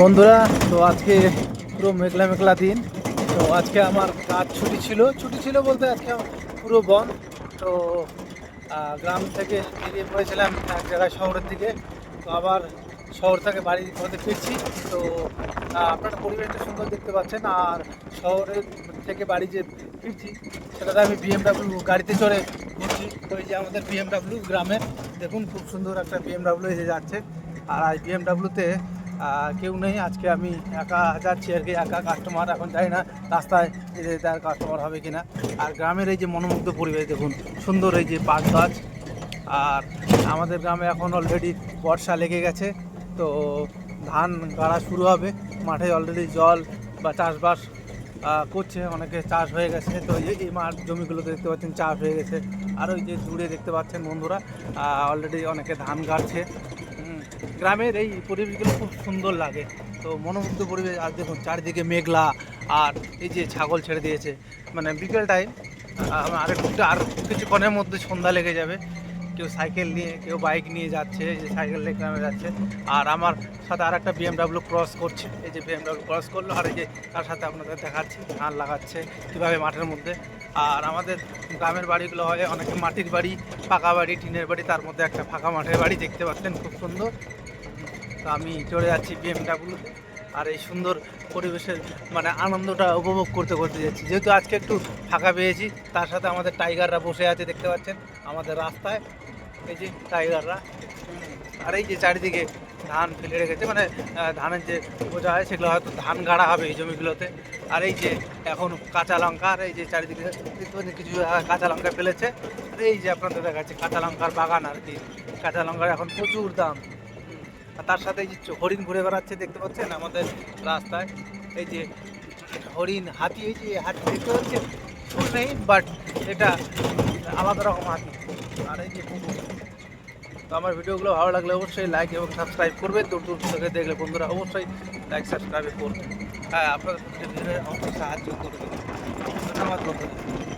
বন্ধুরা, তো আজকে পুরো মেঘলা মেঘলা দিন। তো আজকে আমার কাজ ছুটি ছিল। ছুটি ছিল বলতে আজকে পুরো বন্ধ তো গ্রাম থেকে বেরিয়ে পড়েছিলাম এক জায়গায় শহরের দিকে। তো আবার শহর থেকে বাড়ির মধ্যে ফিরছি। তো আপনারা পরিবেশটা সুন্দর দেখতে পাচ্ছেন। আর শহরের থেকে বাড়ি যে ফিরছি, সেটাতে আমি বিএমডাব্লিউ গাড়িতে চড়ে ঘুরছি। ওই যে আমাদের বিএমডাব্লিউ গ্রামের দেখুন খুব সুন্দর একটা বিএমডাব্লিউ এসে যাচ্ছে। আর আজ বিএমডাব্লিউতে কেউ নেই। আজকে আমি একা যাচ্ছি আর কি, একা কাস্টমার এখন জানি না রাস্তায় আর কাস্টমার হবে কিনা। আর গ্রামের এই যে মনোমুগ্ধ পরিবেশ, দেখুন, সুন্দর এই যে পাট গাছ। আর আমাদের গ্রামে এখন অলরেডি বর্ষা লেগে গেছে, তো ধান গাড়া শুরু হবে। মাঠে অলরেডি জল বা চাষবাস করছে, অনেকে চাষ হয়ে গেছে। তো এই মাঠ জমিগুলোতে দেখতে পাচ্ছেন, চাষ হয়ে গেছে। আর ওই যে দূরে দেখতে পাচ্ছেন বন্ধুরা অলরেডি অনেকে ধান গাড়ছে। গ্রামের এই পরিবেশগুলো খুব সুন্দর লাগে। তো মনোমুগ্ধ পরিবেশ, আর দেখুন চারিদিকে মেঘলা, আর এই যে ছাগল ছেড়ে দিয়েছে। মানে বিকেল টাইম আর একটু, আর কিছুক্ষণের মধ্যে সন্ধ্যা লেগে যাবে। কেউ সাইকেল নিয়ে, কেউ বাইক নিয়ে যাচ্ছে, এই যে সাইকেল নিয়ে গ্রামে যাচ্ছে। আর আমার সাথে আর একটা বিএমডাব্লিউ ক্রস করছে। এই যে বিএমডাব্লিউ ক্রস করল, আর এই যে তার সাথে আপনাদের দেখাচ্ছি, ধান লাগাচ্ছে কীভাবে মাঠের মধ্যে। আর আমাদের গ্রামের বাড়িগুলো হয়, অনেকে মাটির বাড়ি, পাকা বাড়ি, টিনের বাড়ি, তার মধ্যে একটা ফাঁকা মাঠের বাড়ি দেখতে পাচ্ছেন, খুব সুন্দর। তো আমি চড়ে যাচ্ছি বিএমডাব্লিউতে আর এই সুন্দর পরিবেশের মানে আনন্দটা উপভোগ করতে করতে যাচ্ছি। যেহেতু আজকে একটু ফাঁকা পেয়েছি, তার সাথে আমাদের টাইগাররা বসে আছে দেখতে পাচ্ছেন, আমাদের রাস্তায়। এই যে টাইগাররা। আর এই যে চারিদিকে ধান ফেলে রেখেছে মানে ধানের যে বোঝা হয় সেগুলো হয়তো ধান গাড়া হবে এই জমিগুলোতে। আর এই যে এখন কাঁচা লঙ্কা, আর এই যে চারিদিকে কিছু কাঁচা লঙ্কা ফেলেছে। আর এই যে আপনাদের দেখাচ্ছে কাঁচা লঙ্কার বাগান আর কি। কাঁচা লঙ্কার এখন প্রচুর দাম। তার সাথে এই যে হরিণ ঘুরে বেড়াচ্ছে, দেখতে পাচ্ছেন আমাদের রাস্তায়। এই যে হরিণ হাতি, এই যে হাতি দেখতে পাচ্ছেন? চুল নেই বাট এটা আলাদা রকম হাতি। আর এই যে তো আমার ভিডিওগুলো ভালো লাগলে অবশ্যই লাইক এবং সাবস্ক্রাইব করবে দূর দূর থেকে দেখলে বন্ধুরা অবশ্যই লাইক সাবস্ক্রাইব করবে হ্যাঁ আপনাদের সাহায্য করবে ধন্যবাদ বন্ধুরা।